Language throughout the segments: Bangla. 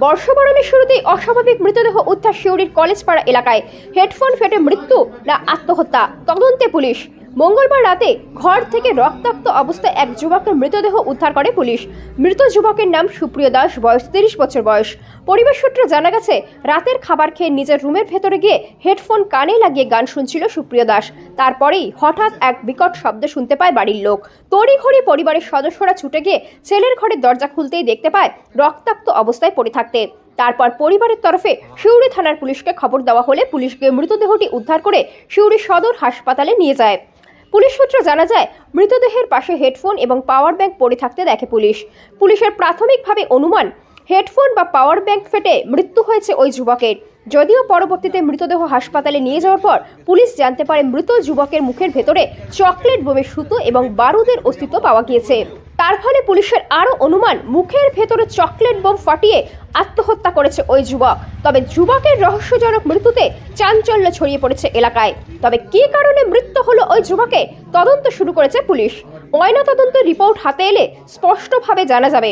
বর্ষবরণের শুরুতেই অস্বাভাবিক মৃতদেহ উদ্ধার শিউরির কলেজপাড়া এলাকায় হেডফোন ফেটে মৃত্যু না আত্মহত্যা। তদন্তে পুলিশ মঙ্গলবার রাতে ঘর থেকে রক্তাক্ত অবস্থায় এক যুবকের মৃতদেহ উদ্ধার করে পুলিশ। মৃত যুবকের নাম সুপ্রিয় দাস, বয়স তিরিশ বছর বয়স। পরিবার সূত্রে জানা গেছে, রাতের খাবার খেয়ে নিজের রুমের ভেতরে গিয়ে হেডফোন কানে লাগিয়ে গান শুনছিল সুপ্রিয় দাস। তারপরেই হঠাৎ এক বিকট শব্দ শুনতে পায় বাড়ির লোক। তড়িঘড়ি পরিবারের সদস্যরা ছুটে গিয়ে ছেলের ঘরের দরজা খুলতেই দেখতে পায়, রক্তাক্ত অবস্থায় পড়ে থাকতে। তারপর পরিবারের তরফে সিউড়ি থানার পুলিশকে খবর দেওয়া হলে পুলিশকে মৃতদেহটি উদ্ধার করে সিউড়ি সদর হাসপাতালে নিয়ে যায়। পুলিশ সূত্রে জানা যায়, মৃতদেহের পাশে হেডফোন এবং পাওয়ার ব্যাংক পড়ে থাকতে দেখে পুলিশ। পুলিশের প্রাথমিকভাবে অনুমান, হেডফোন বা পাওয়ার ব্যাংক ফেটে মৃত্যু হয়েছে ওই যুবকের। যদিও পরবর্তীতে মৃতদেহ হাসপাতালে নিয়ে যাওয়ার পর পুলিশ জানতে পারে মৃত যুবকের মুখের ভেতরে চকলেট বোমের সুতো এবং বারুদের অস্তিত্ব পাওয়া গিয়েছে। তার ফলে পুলিশের আরও অনুমান, মুখের ভেতরে চকলেট বোম ফাটিয়ে আত্মহত্যা করেছে ওই যুবক। তবে যুবকের রহস্যজনক মৃত্যুতে চাঞ্চল্য ছড়িয়ে পড়েছে এলাকায়। তবে কি কারণে মৃত্যু হলো ওই যুবকে? তদন্ত শুরু করেছে পুলিশ। ময়না তদন্ত রিপোর্ট হাতে এলে স্পষ্টভাবে জানা যাবে।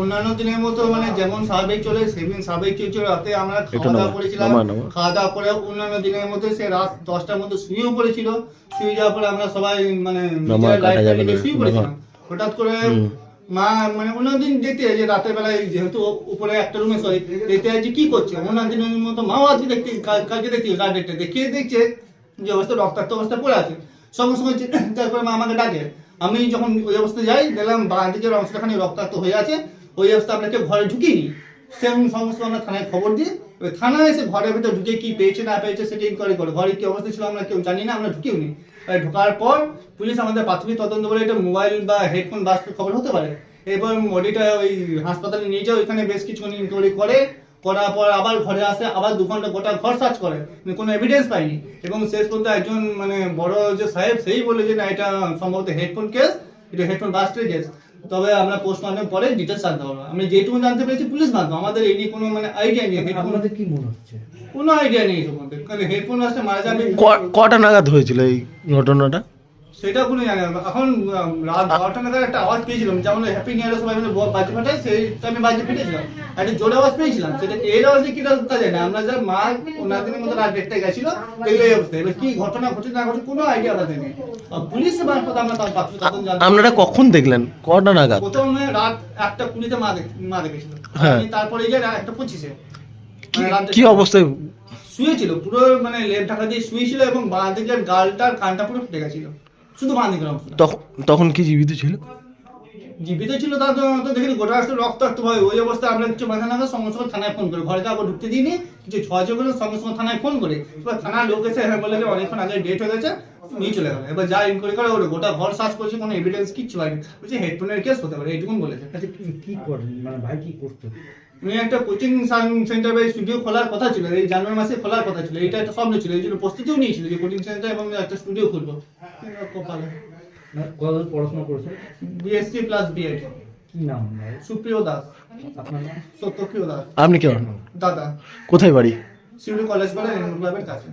অন্যান্য দিনের মতো মানে যেমন স্বাভাবিক চলে সেদিন স্বাভাবিক চলছে রাতে আমরা খাওয়া দাওয়া করেছিলাম। খাওয়া দাওয়া করে অন্যান্য দিনের মতো সে রাত দশটার মধ্যে শুয়েও পড়েছিল। শুয়ে যাওয়ার পরে আমরা সবাই মানে শুয়ে পড়েছিলাম। হঠাৎ করে মা মানে দিন দেখতে যে রাতের বেলায় যেহেতু উপরে একটা রুমে শোয় দেখতে যে কি করছে? অন্য দিনের মতো মাও আজকে দেখতে কালকে দেখতে রাত দেখতে দেখিয়ে দেখছে যে অবস্থা রক্তাক্ত অবস্থা পড়ে আছে। সঙ্গে সঙ্গে করে মা আমাকে ডাকে। আমি যখন ওই অবস্থায় যাই দেখলাম বাঁ দিকের অংশটাখানি রক্তাক্ত হয়ে আছে। ওই অবস্থা আপনাকে ঘরে ঢুকিনি। সেরকম সমস্ত আমরা থানায় খবর দিই ওই থানায় এসে ঘরের ভিতরে ঢুকে কি পেয়েছে, না পেয়েছে, সেটা ইনকোয়ারি করে। ঘরে কি অবস্থা ছিল আমরা কেউ জানি না, আমরা ঢুকিও নি ঢোকার পর পুলিশ আমাদের প্রাথমিক তদন্ত বলে এটা মোবাইল বা হেডফোন বাস্ট খবর হতে পারে। এরপর বডিটা ওই হাসপাতালে নিয়ে যাও ওইখানে বেশ কিছুক্ষণ ইনকোয়ারি করে। করার পর আবার ঘরে আসে, আবার দু ঘণ্টা গোটা ঘর সার্চ করে। কিন্তু কোনো এভিডেন্স পাইনি। এবং শেষ পর্যন্ত একজন মানে বড় যে সাহেব, সেই বলে যে না, এটা সম্ভবত হেডফোন কেস এটা হেডফোন বাস্টের কেস তবে আমরা পোস্টমর্টম পরে ডিটেলস জানতে পারব। আমি যেটুকু জানতে পেরেছি পুলিশ মাধ্যম। আমাদের এই নিয়ে কোনো মানে আইডিয়া নেই। হেডফোন আপনাদের কি মনে হচ্ছে? কোনো আইডিয়া নেই সম্বন্ধে। কারণ হেডফোন আসলে মারা যাবে। কটা নাগাদ হয়েছিল এই ঘটনাটা? সেটা কোনো জানি না। এখন রাত বারোটা নাগাদ একটা আওয়াজ পেয়েছিলাম যেমন হ্যাপি সবাই মিলে বাজি ফাটায় সেই টাইমে বাজি ফেটেছিলাম। একটা জোরে আওয়াজ পেয়েছিলাম সেটা এর আওয়াজে কি তা জানি না। আমরা যা মা ওনার দিনের মতো রাত গেছিল এই অবস্থা। এবার কি ঘটনা ঘটে না ঘটে কোনো আইডিয়া আমাদের নেই। আর পুলিশের মারফত আমরা তার পাত্র তদন্ত জানতে আপনারা কখন দেখলেন? কটা নাগাদ? প্রথমে রাত একটা কুড়িতে মা মা দেখেছিল। হ্যাঁ। তারপরে যে একটা পঁচিশে। কি- মানে অবস্থায়? শুয়েছিল পুরো মানে লেপ ঢাকা দিয়ে শুয়েছিল এবং বাঁ দিকের গালটার কানটা পুরো ফেটে গেছিল। শুধু বাঁ দিকের অংশটা তখন তখন কি জীবিত ছিল? জীবিত ছিল তা তো দেখিনি গোটা রাস্তা রক্তাক্ত হয় ওই অবস্থায় আমরা কিছু মাথা নাগাদ সঙ্গে সঙ্গে থানায় ফোন করে। ঘরে আবার ঢুকতে দিইনি কিছু ছয় করে সঙ্গে সঙ্গে থানায় ফোন করে। এবার থানার লোক এসে হ্যাঁ বলে যে অনেকক্ষণ আগে ডেট হয়ে গেছে নিয়ে চলে গেল এবার যা ইনকোয়ারি করে ওটা গোটা ঘর সার্চ করেছে কোনো এভিডেন্স কিচ্ছু পাইনি। বলছে হেডফোনের কেস হতে পারে। এইটুকুন বলেছে। আচ্ছা কি কি করেন? মানে ভাই কি করতো? উনি একটা কোচিং সেন্টার বা স্টুডিও খোলার কথা ছিল এই জানুয়ারি মাসে খোলার কথা ছিল এটা একটা স্বপ্ন ছিল এই জন্য প্রস্তুতিও নিয়েছিল যে কোচিং সেন্টার এবং একটা স্টুডিও খুলবো। কপালে মানে পড়াশোনা করেছেন? বিএসসি প্লাস বিএড কি নাম সুপ্রিয় দাস। আপনার সত্যপ্রিয় দাস। আপনি কেমন দাদা। কোথায় বাড়ি? সিউড়ি কলেজ বলে রেনবো কাছে।